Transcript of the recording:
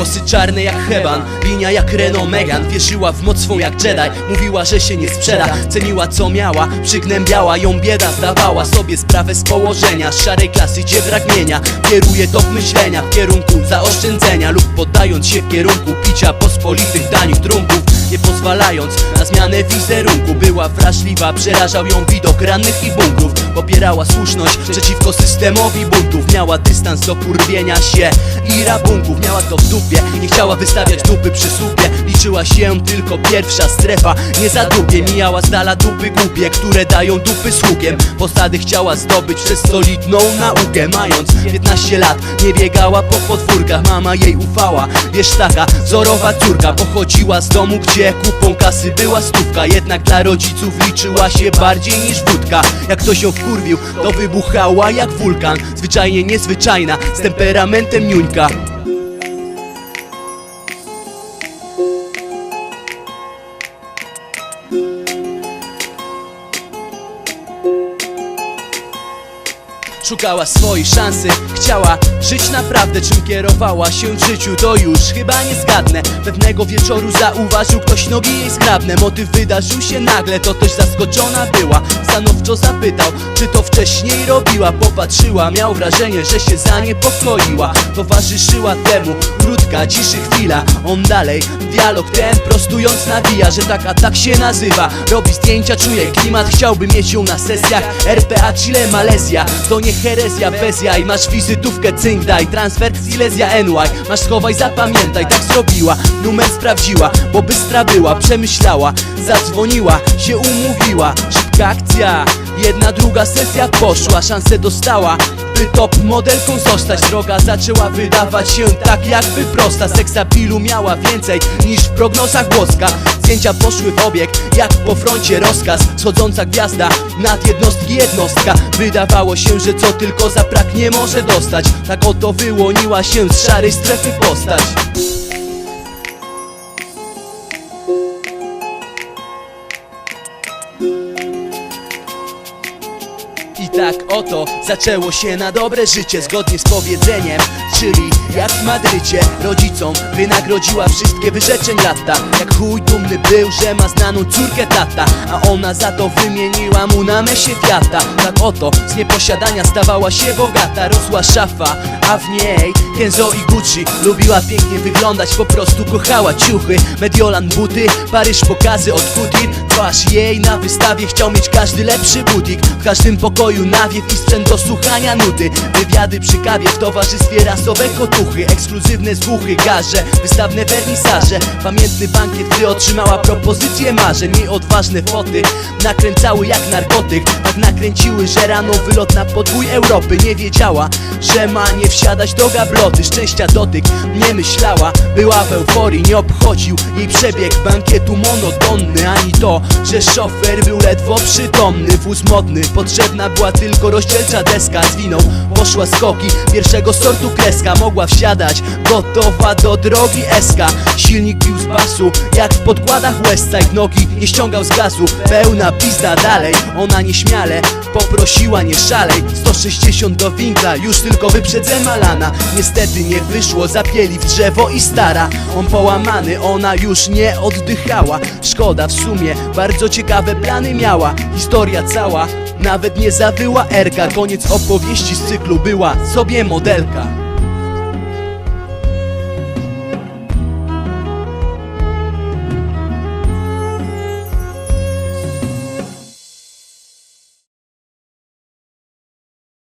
Włosy czarne jak heban, linia jak Renault Megan Wierzyła w moc swą jak Jedi, mówiła, że się nie sprzeda. Ceniła co miała, przygnębiała ją bieda. Zdawała sobie sprawę z położenia Z szarej klasy gdzie brak mienia. Kieruje tok myślenia w kierunku zaoszczędzenia Lub poddając się w kierunku picia pospolitych tanich trunków nie pozwalając na zmianę wizerunku. Była wrażliwa, przerażał ją widok rannych i bunkrów. Popierała słuszność przeciwko systemowi buntów. Miała dystans do kurwienia się i rabunków. Miała to w dupie, nie chciała wystawiać dupy przy słupie. Liczyła się tylko pierwsza strefa, nie za dupie. Mijała z dala dupy głupie, które dają dupy sługiem. Posady chciała zdobyć przez solidną naukę. Mając 15 lat, nie biegała po podwórkach. Mama jej ufała, wiesz taka wzorowa córka. Pochodziła z domu, gdzie kupą kasy była stówka Jednak dla rodziców liczyła się bardziej niż wódka. Jak ktoś ją wkurwił, to wybuchała jak wulkan. Zwyczajnie niezwyczajna, z temperamentem niuńka Szukała swojej szansy, chciała żyć naprawdę Czym kierowała się w życiu, to już chyba nie zgadnę. Pewnego wieczoru zauważył ktoś nogi jej zgrabne Motyw wydarzył się nagle, to też zaskoczona była. Stanowczo zapytał, czy to wcześniej robiła. Popatrzyła, miał wrażenie, że się zaniepokoiła. Towarzyszyła temu krótka, ciszy chwila. On dalej, dialog ten prostując nawija Że taka tak się nazywa. Robi zdjęcia, czuje klimat, chciałby mieć ją na sesjach. RPA, Chile, Malezja. To nie herezja, bez jaj Masz wizytówkę, cynk, daj. Transfer, Silesia, NY Masz schowaj, zapamiętaj, tak zrobiła. Numer sprawdziła, bo bystra była Przemyślała, zadzwoniła, się umówiła. Szybka akcja, jedna, druga sesja poszła Szansę dostała, by top modelką zostać. Droga zaczęła wydawać się tak jakby prosta. Seksapilu miała więcej niż w prognozach łoska Zdjęcia poszły w obieg, jak po froncie rozkaz. Schodząca gwiazda, nad jednostki jednostka. Wydawało się, że co tylko zapragnie może dostać. Tak oto wyłoniła się z szarej strefy postać tak oto zaczęło się na dobre życie Zgodnie z powiedzeniem, czyli jak w Madrycie Rodzicom wynagrodziła wszystkie wyrzeczeń lata. Jak chuj dumny był, że ma znaną córkę tata A ona za to wymieniła mu na mesie kwiata. Tak oto z nieposiadania stawała się bogata Rosła szafa, a w niej Kenzo i Gucci. Lubiła pięknie wyglądać, po prostu kochała ciuchy. Mediolan buty, Paryż pokazy od Couture Twarz jej na wystawie chciał mieć każdy lepszy butik. W każdym pokoju nawiew i sprzęt do słuchania nuty Wywiady przy kawie w towarzystwie rasowe kotuchy. Ekskluzywne zbuchy, garze, wystawne wernisaże. Pamiętny bankiet, gdy otrzymała propozycję marzeń. Jej odważne foty nakręcały jak narkotyk. Tak nakręciły, że rano wylot na podwój Europy. Nie wiedziała, że ma nie wsiadać do gabloty. Szczęścia dotyk, nie myślała, była w euforii Nie obchodził jej przebieg. Bankietu monotonny Ani to, że szofer był ledwo przytomny. Wóz modny, potrzebna była tylko rozdzielcza deska. Z winą poszła skoki, pierwszego sortu kreska. Mogła wsiadać, gotowa do drogi SK Silnik bił z basu, jak w podkładach Westside Nogi nie ściągał z gazu, pełna pizda dalej. Ona nieśmiale poprosiła nie szalej. 160 do winkla, już tylko wyprzedzę malana. Niestety nie wyszło, zapieli w drzewo i stara. On połamany, ona już nie oddychała. Szkoda w sumie, bardzo ciekawe plany miała Historia cała, nawet nie zawyła Erka Koniec opowieści z cyklu była sobie modelka